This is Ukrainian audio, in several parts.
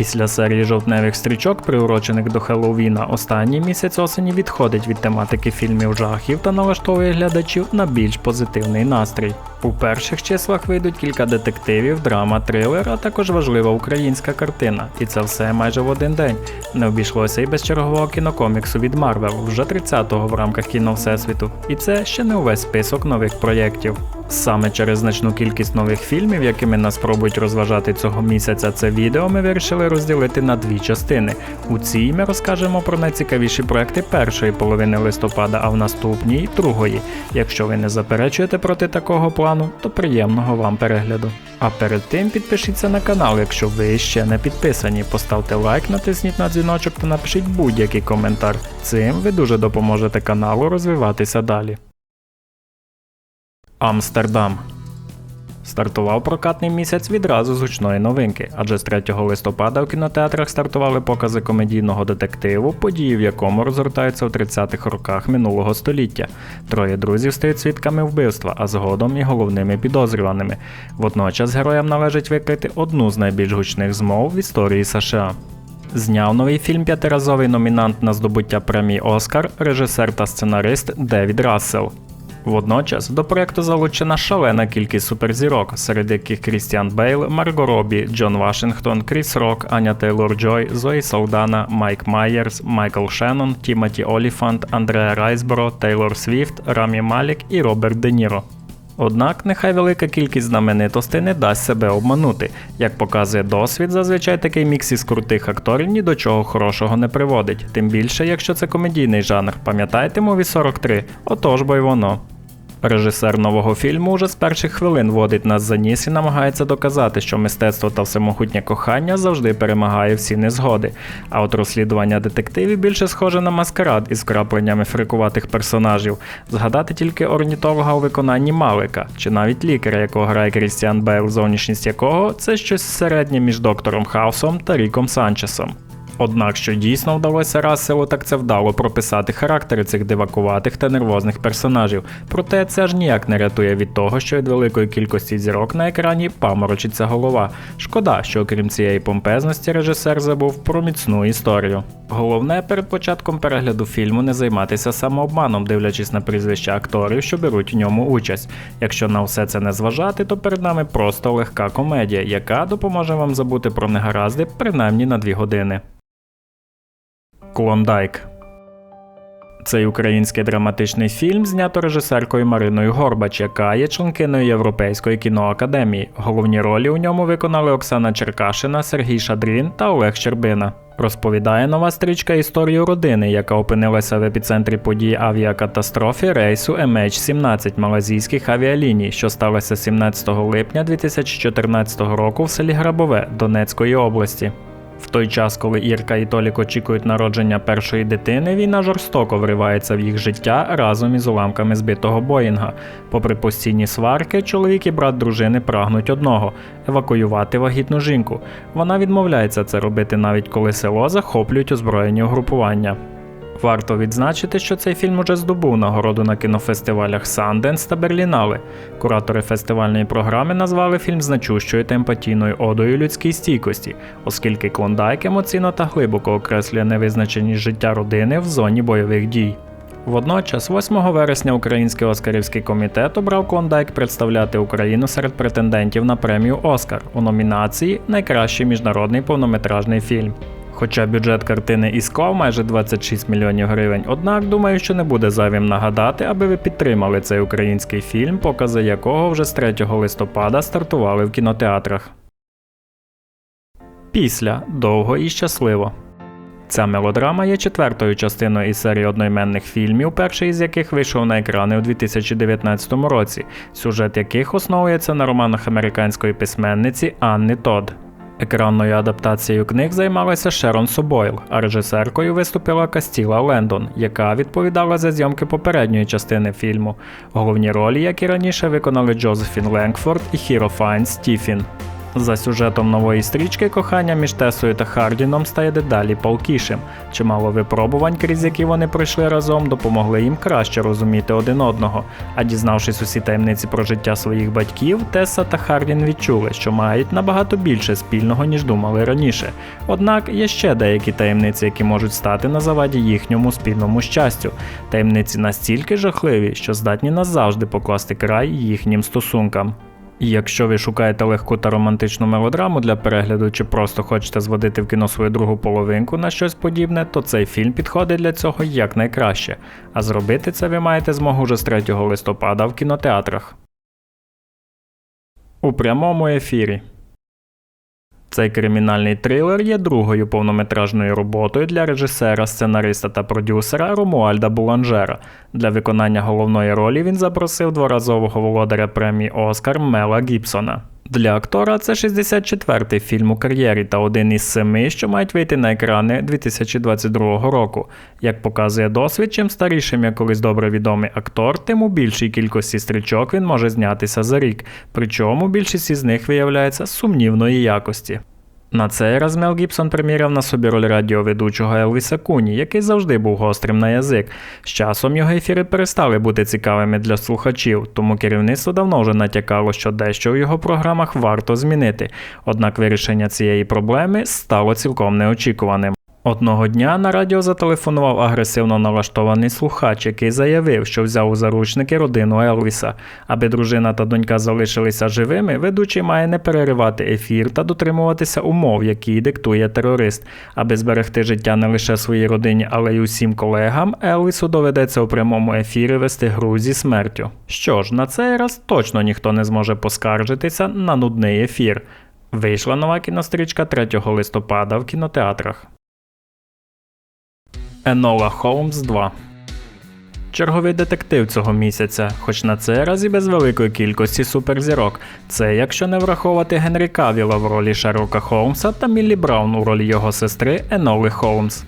Після серії жовтневих стрічок, приурочених до Хеллоуіна, останній місяць осені відходить від тематики фільмів жахів та налаштовує глядачів на більш позитивний настрій. У перших числах вийдуть кілька детективів, драма, трилер, а також важлива українська картина. І це все майже в один день. Не обійшлося і без чергового кінокоміксу від Марвел, вже 30-го в рамках кіно Всесвіту. І це ще не увесь список нових проєктів. Саме через значну кількість нових фільмів, якими нас пробують розважати цього місяця, це відео ми вирішили розділити на дві частини. У цій ми розкажемо про найцікавіші проекти першої половини листопада, а в наступній другої. Якщо ви не заперечуєте проти такого плану, то приємного вам перегляду. А перед тим підпишіться на канал, якщо ви ще не підписані. Поставте лайк, натисніть на дзвіночок та напишіть будь-який коментар. Цим ви дуже допоможете каналу розвиватися далі. Амстердам. Стартував прокатний місяць відразу з гучної новинки, адже з 3 листопада у кінотеатрах стартували покази комедійного детективу, події в якому розгортаються у 30-х роках минулого століття. Троє друзів стають свідками вбивства, а згодом і головними підозрюваними. Водночас героям належить викрити одну з найбільш гучних змов в історії США. Зняв новий фільм п'ятиразовий номінант на здобуття премії Оскар, режисер та сценарист Девід Рассел. Водночас до проекту залучена шалена кількість суперзірок, серед яких Крістіан Бейл, Марго Робі, Джон Вашингтон, Кріс Рок, Аня Тейлор Джой, Зої Солдана, Майк Майерс, Майкл Шеннон, Тімоті Оліфант, Андреа Райсборо, Тейлор Свіфт, Рамі Малік і Роберт Де Ніро. Однак нехай велика кількість знаменитостей не дасть себе обманути. Як показує досвід, зазвичай такий мікс із крутих акторів ні до чого хорошого не приводить. Тим більше, якщо це комедійний жанр. Пам'ятаєте мові 43? Отож бо й воно. Режисер нового фільму уже з перших хвилин водить нас за ніс і намагається доказати, що мистецтво та всемогутнє кохання завжди перемагає всі незгоди. А от розслідування детективів більше схоже на маскарад із крапленнями фрикуватих персонажів. Згадати тільки орнітолога у виконанні Малика, чи навіть лікаря, якого грає Крістіан Бейл, зовнішність якого це щось середнє між доктором Хаусом та Ріком Санчесом. Однак, що дійсно вдалося Расселу, так це вдало прописати характери цих дивакуватих та нервозних персонажів. Проте це ж ніяк не рятує від того, що від великої кількості зірок на екрані паморочиться голова. Шкода, що окрім цієї помпезності режисер забув про міцну історію. Головне перед початком перегляду фільму не займатися самообманом, дивлячись на прізвища акторів, що беруть в ньому участь. Якщо на все це не зважати, то перед нами просто легка комедія, яка допоможе вам забути про негаразди принаймні на 2 години. Клондайк. Цей український драматичний фільм знято режисеркою Мариною Горбач, яка є членкиною Європейської кіноакадемії. Головні ролі у ньому виконали Оксана Черкашина, Сергій Шадрін та Олег Щербина. Розповідає нова стрічка історію родини, яка опинилася в епіцентрі події авіакатастрофи рейсу MH17 малазійських авіаліній, що сталося 17 липня 2014 року в селі Грабове Донецької області. В той час, коли Ірка і Толік очікують народження першої дитини, війна жорстоко вривається в їх життя разом із уламками збитого Боїнга. Попри постійні сварки, чоловік і брат дружини прагнуть одного евакуювати вагітну жінку. Вона відмовляється це робити навіть коли село захоплюють озброєні угрупування. Варто відзначити, що цей фільм уже здобув нагороду на кінофестивалях Санденс та Берлінале. Куратори фестивальної програми назвали фільм значущою та емпатійною одою людській стійкості, оскільки Клондайк емоційно та глибоко окреслює невизначеність життя родини в зоні бойових дій. Водночас, 8 вересня Український Оскарівський комітет обрав Клондайк представляти Україну серед претендентів на премію Оскар у номінації Найкращий міжнародний повнометражний фільм. Хоча бюджет картини і склав майже 26 мільйонів гривень, однак думаю, що не буде зайвим нагадати, аби ви підтримали цей український фільм, покази якого вже з 3 листопада стартували в кінотеатрах. Після довго і щасливо. Ця мелодрама є четвертою частиною із серії одноіменних фільмів, перший із яких вийшов на екрани у 2019 році, сюжет яких основується на романах американської письменниці Анни Тодд. Екранною адаптацією книг займалася Шерон Собойл, а режисеркою виступила Кастіла Лендон, яка відповідала за зйомки попередньої частини фільму. Головні ролі, як і раніше, виконали Джозефін Ленкфорд і Хіро Файн Стіфін. За сюжетом нової стрічки кохання між Тесою та Хардіном стає дедалі палкішим. Чимало випробувань, крізь які вони пройшли разом, допомогли їм краще розуміти один одного. А дізнавшись усі таємниці про життя своїх батьків, Теса та Хардін відчули, що мають набагато більше спільного, ніж думали раніше. Однак є ще деякі таємниці, які можуть стати на заваді їхньому спільному щастю. Таємниці настільки жахливі, що здатні назавжди покласти край їхнім стосункам. І якщо ви шукаєте легку та романтичну мелодраму для перегляду чи просто хочете зводити в кіно свою другу половинку на щось подібне, то цей фільм підходить для цього якнайкраще. А зробити це ви маєте змогу вже з 3 листопада в кінотеатрах. У прямому ефірі. Цей кримінальний трилер є другою повнометражною роботою для режисера, сценариста та продюсера Ромуальда Буланжера. Для виконання головної ролі він запросив дворазового володаря премії Оскар Мела Гібсона. Для актора це 64-й фільм у кар'єрі та один із семи, що мають вийти на екрани 2022 року. Як показує досвід, чим старішим як колись добре відомий актор, тим у більшій кількості стрічок він може знятися за рік. Причому більшість із них виявляється сумнівної якості. На цей раз Мел Гібсон приміряв на собі роль радіоведучого Елвіса Куні, який завжди був гострим на язик. З часом його ефіри перестали бути цікавими для слухачів, тому керівництво давно вже натякало, що дещо в його програмах варто змінити. Однак вирішення цієї проблеми стало цілком неочікуваним. Одного дня на радіо зателефонував агресивно налаштований слухач, який заявив, що взяв у заручники родину Елвіса. Аби дружина та донька залишилися живими, ведучий має не переривати ефір та дотримуватися умов, які диктує терорист. Аби зберегти життя не лише своїй родині, але й усім колегам, Елвісу доведеться у прямому ефірі вести гру зі смертю. Що ж, на цей раз точно ніхто не зможе поскаржитися на нудний ефір. Вийшла нова кінострічка 3 листопада в кінотеатрах. Енола Холмс 2 Черговий детектив цього місяця, хоч на цей раз і без великої кількості суперзірок. Це якщо не враховувати Генрі Кавіла в ролі Шерлока Холмса та Міллі Браун у ролі його сестри Еноли Холмс.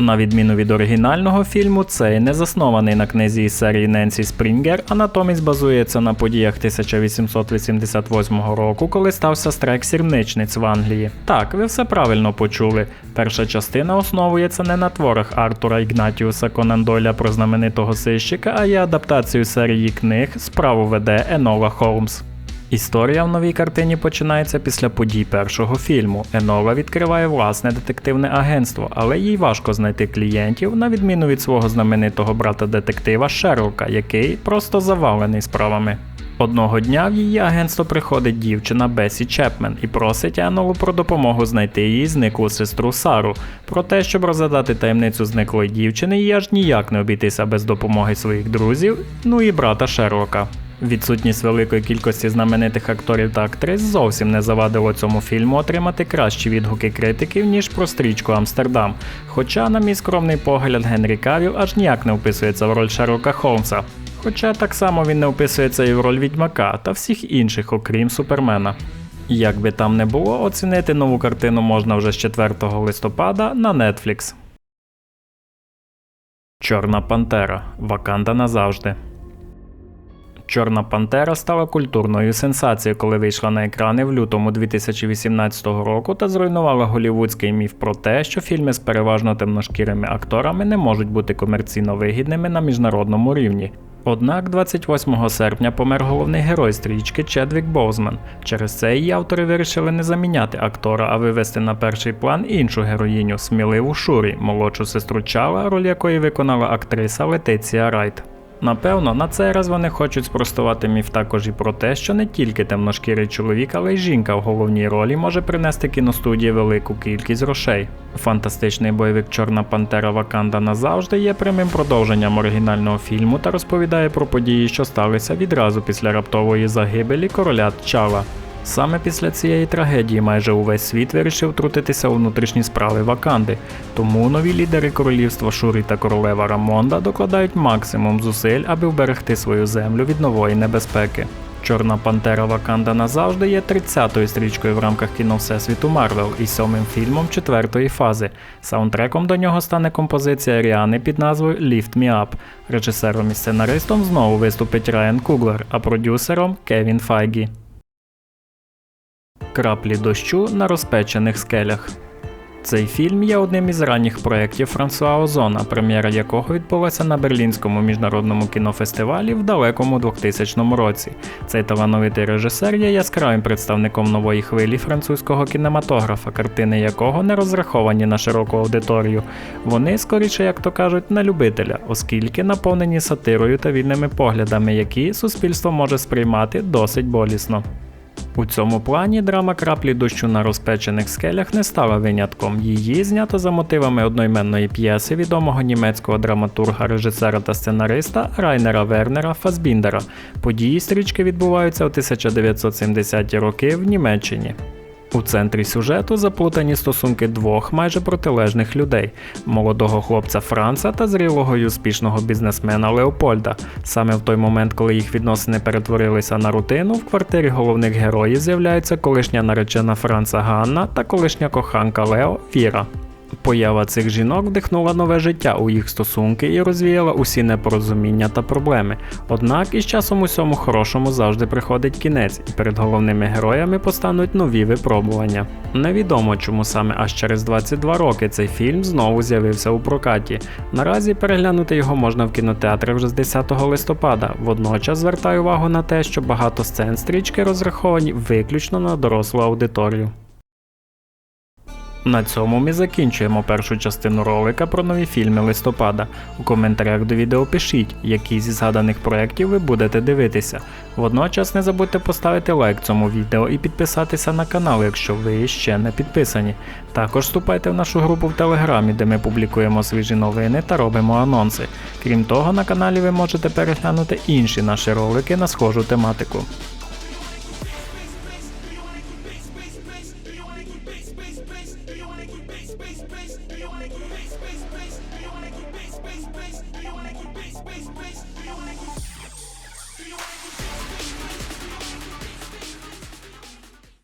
На відміну від оригінального фільму, цей не заснований на книзі із серії Ненсі Спрінгер, а натомість базується на подіях 1888 року, коли стався страйк сірничниць в Англії. Так, ви все правильно почули. Перша частина основується не на творах Артура Ігнатіуса Конан Дойля про знаменитого сищика, а є адаптацією серії книг Справу веде Енола Холмс. Історія в новій картині починається після подій першого фільму. Енола відкриває власне детективне агентство, але їй важко знайти клієнтів, на відміну від свого знаменитого брата детектива Шерлока, який просто завалений справами. Одного дня в її агентство приходить дівчина Бесі Чепмен і просить Енолу про допомогу знайти її зниклу сестру Сару. Про те, щоб розгадати таємницю зниклої дівчини, їй аж ніяк не обійтися без допомоги своїх друзів, ну і брата Шерлока. Відсутність великої кількості знаменитих акторів та актрис зовсім не завадило цьому фільму отримати кращі відгуки критиків, ніж про стрічку Амстердам. Хоча, на мій скромний погляд, Генрі Кавіл аж ніяк не вписується в роль Шерлока Холмса. Хоча так само він не вписується і в роль відьмака та всіх інших, окрім Супермена. Як би там не було, оцінити нову картину можна вже з 4 листопада на Netflix. Чорна Пантера. Ваканда назавжди. Чорна Пантера стала культурною сенсацією, коли вийшла на екрани в лютому 2018 року та зруйнувала голівудський міф про те, що фільми з переважно темношкірими акторами не можуть бути комерційно вигідними на міжнародному рівні. Однак 28 серпня помер головний герой стрічки Чедвік Боузман. Через це її автори вирішили не заміняти актора, а вивести на перший план іншу героїню сміливу Шурі, молодшу сестру Чала, роль якої виконала актриса Летиція Райт. Напевно, на цей раз вони хочуть спростувати міф також і про те, що не тільки темношкірий чоловік, але й жінка в головній ролі може принести кіностудії велику кількість грошей. Фантастичний бойовик Чорна Пантера Ваканда назавжди є прямим продовженням оригінального фільму та розповідає про події, що сталися відразу після раптової загибелі короля Тчала. Саме після цієї трагедії майже увесь світ вирішив втрутитися у внутрішні справи Ваканди, тому нові лідери королівства Шурі та королева Рамонда докладають максимум зусиль, аби вберегти свою землю від нової небезпеки. Чорна Пантера Ваканда назавжди є 30-ю стрічкою в рамках кіно Всесвіту Марвел і сьомим фільмом четвертої фази. Саундтреком до нього стане композиція Ріани під назвою Lift Me Up. Режисером і сценаристом знову виступить Райан Куглер, а продюсером Кевін Файгі. Краплі дощу на розпечених скелях. Цей фільм є одним із ранніх проєктів Франсуа Озона, прем'єра якого відбулася на Берлінському міжнародному кінофестивалі в далекому 2000 році. Цей талановитий режисер є яскравим представником нової хвилі французького кінематографа, картини якого не розраховані на широку аудиторію. Вони, скоріше, як то кажуть, на любителя, оскільки наповнені сатирою та вільними поглядами, які суспільство може сприймати досить болісно. У цьому плані драма краплі дощу на розпечених скелях не стала винятком. Її знято за мотивами одноіменної п'єси відомого німецького драматурга, режисера та сценариста Райнера Вернера Фасбіндера. Події стрічки відбуваються у 1970-ті роки в Німеччині. У центрі сюжету заплутані стосунки двох майже протилежних людей молодого хлопця Франца та зрілого й успішного бізнесмена Леопольда. Саме в той момент, коли їх відносини перетворилися на рутину, в квартирі головних героїв з'являються колишня наречена Франца Ганна та колишня коханка Лео Віра. Поява цих жінок вдихнула нове життя у їх стосунки і розвіяла усі непорозуміння та проблеми. Однак із часом усьому хорошому завжди приходить кінець, і перед головними героями постануть нові випробування. Невідомо, чому саме аж через 22 роки цей фільм знову з'явився у прокаті. Наразі переглянути його можна в кінотеатрах вже з 10 листопада. Водночас звертаю увагу на те, що багато сцен стрічки розраховані виключно на дорослу аудиторію. На цьому ми закінчуємо першу частину ролика про нові фільми листопада. У коментарях до відео пишіть, які зі згаданих проєктів ви будете дивитися. Водночас не забудьте поставити лайк цьому відео і підписатися на канал, якщо ви ще не підписані. Також вступайте в нашу групу в Телеграмі, де ми публікуємо свіжі новини та робимо анонси. Крім того, на каналі ви можете переглянути інші наші ролики на схожу тематику.